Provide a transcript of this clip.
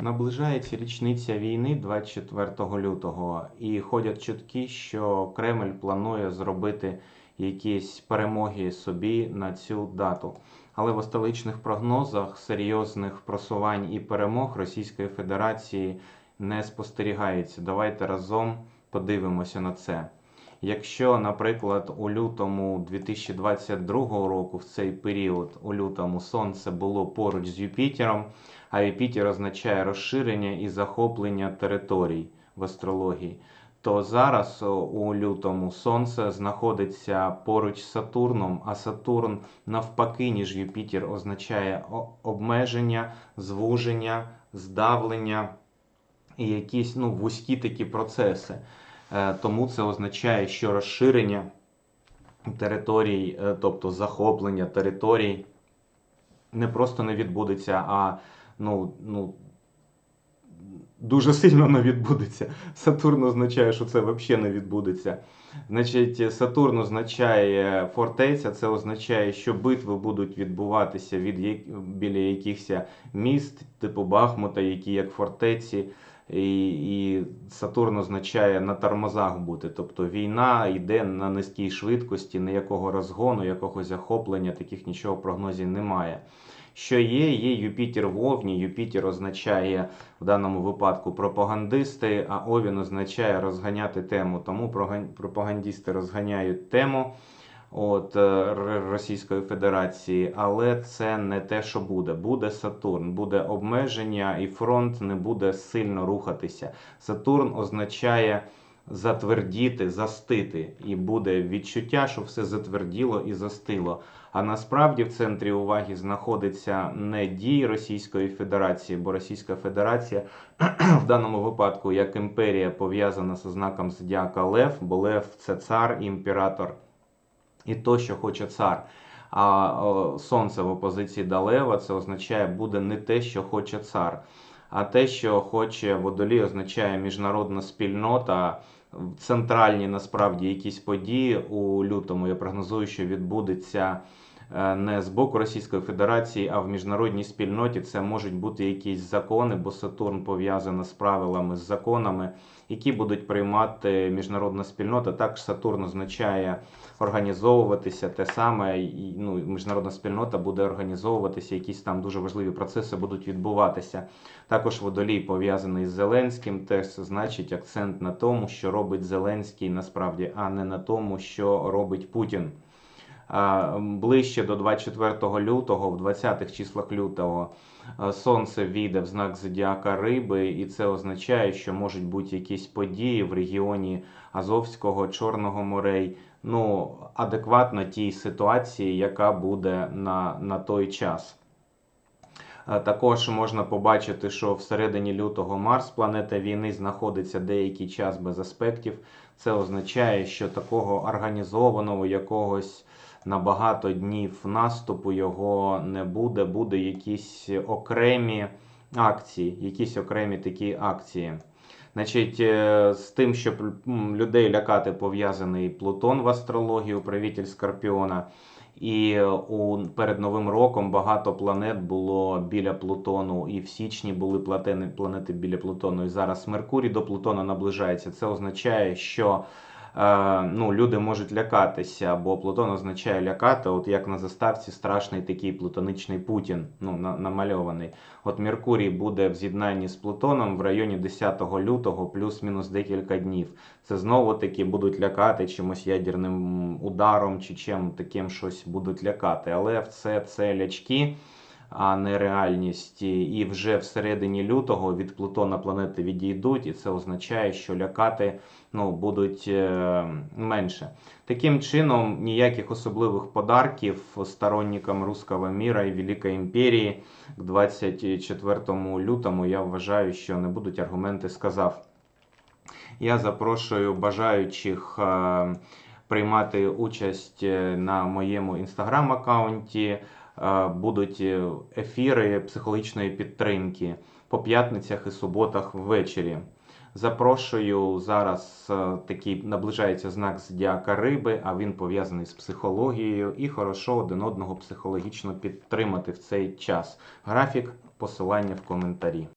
Наближається річниця війни 24 лютого, і ходять чутки, що Кремль планує зробити якісь перемоги собі на цю дату. Але в остаточних прогнозах серйозних просувань і перемог Російської Федерації не спостерігається. Давайте разом подивимося на це. Якщо, наприклад, у лютому 2022 року, в цей період, у лютому сонце було поруч з Юпітером, а Юпітер означає розширення і захоплення територій в астрології, то зараз у лютому сонце знаходиться поруч з Сатурном, а Сатурн навпаки, ніж Юпітер, означає обмеження, звуження, здавлення і якісь ну, вузькі такі процеси. Е, Тому це означає, що розширення територій, е, тобто захоплення територій, не просто не відбудеться, а ну, ну, дуже сильно не відбудеться. Сатурн означає, що це взагалі не відбудеться. Значить, Сатурн означає фортеця, це означає, що битви будуть відбуватися від біля якихось міст, типу Бахмута, які як фортеці. І, і Сатурн означає на тормозах бути. Тобто війна йде на низькій швидкості, ніякого розгону, якогось захоплення, таких нічого в прогнозі немає. Що є, є Юпітер в Овні. Юпітер означає в даному випадку пропагандисти, а Овін означає розганяти тему. Тому пропагандисти розганяють тему от, е, Російської Федерації, але це не те, що буде. Буде Сатурн, буде обмеження, і фронт не буде сильно рухатися. Сатурн означає затвердіти, застити, і буде відчуття, що все затверділо і застило. А насправді в центрі уваги знаходиться не дії Російської Федерації, бо Російська Федерація в даному випадку як імперія пов'язана з знаком зодіака Лев, бо Лев це цар, імператор і то, що хоче цар. А сонце в опозиції до Лева це означає буде не те, що хоче цар, а те, що хоче водолій, означає міжнародна спільнота. Центральні насправді якісь події у лютому. Я прогнозую, що відбудеться не з боку Російської Федерації, а в міжнародній спільноті. Це можуть бути якісь закони, бо Сатурн пов'язаний з правилами, з законами, які будуть приймати міжнародна спільнота. Також Сатурн означає організовуватися те саме. і, Ну, міжнародна спільнота буде організовуватися, якісь там дуже важливі процеси будуть відбуватися. Також водолій пов'язаний з Зеленським, теж значить акцент на тому, що робить Зеленський насправді, а не на тому, що робить Путін. Ближче до 24 лютого, в 20-х числах лютого, е, сонце війде в знак зодіака Риби, і це означає, що можуть бути якісь події в регіоні Азовського, Чорного морей, ну, адекватно тій ситуації, яка буде на, на той час. Е, Також можна побачити, що всередині лютого Марс, планета війни, знаходиться деякий час без аспектів. Це означає, що такого організованого якогось на багато днів наступу його не буде. Буде якісь окремі акції, якісь окремі такі акції. Значить, е, з тим, щоб людей лякати пов'язаний Плутон в астрології, управитель Скорпіона. І е, у перед Новим роком багато планет було біля Плутону, і в січні були платени, планети біля Плутону. І зараз Меркурій до Плутона наближається. Це означає, що ну, люди можуть лякатися, бо Плутон означає лякати, от як на заставці страшний такий плутоничний Путін, ну, на, намальований. От Меркурій буде в з'єднанні з Плутоном в районі 10 лютого, плюс-мінус декілька днів. Це знову таки будуть лякати чимось ядерним ударом чи чим таким щось будуть лякати. Але все це лячки, а не реальність. І вже всередині лютого від Плутона планети відійдуть, і це означає, що лякати ну, будуть е, менше. Таким чином, ніяких особливих подарків сторонникам руського міра і Великої імперії к 24 лютому я вважаю, що не будуть аргументи сказав. Я запрошую бажаючих е, приймати участь е, на моєму інстаграм-аккаунті. Е, Будуть е, ефіри психологічної підтримки по п'ятницях і суботах ввечері. Запрошую зараз е, такий наближається знак зодіака риби, а він пов'язаний з психологією, і хорошо один одного психологічно підтримати в цей час. Графік посилання в коментарі.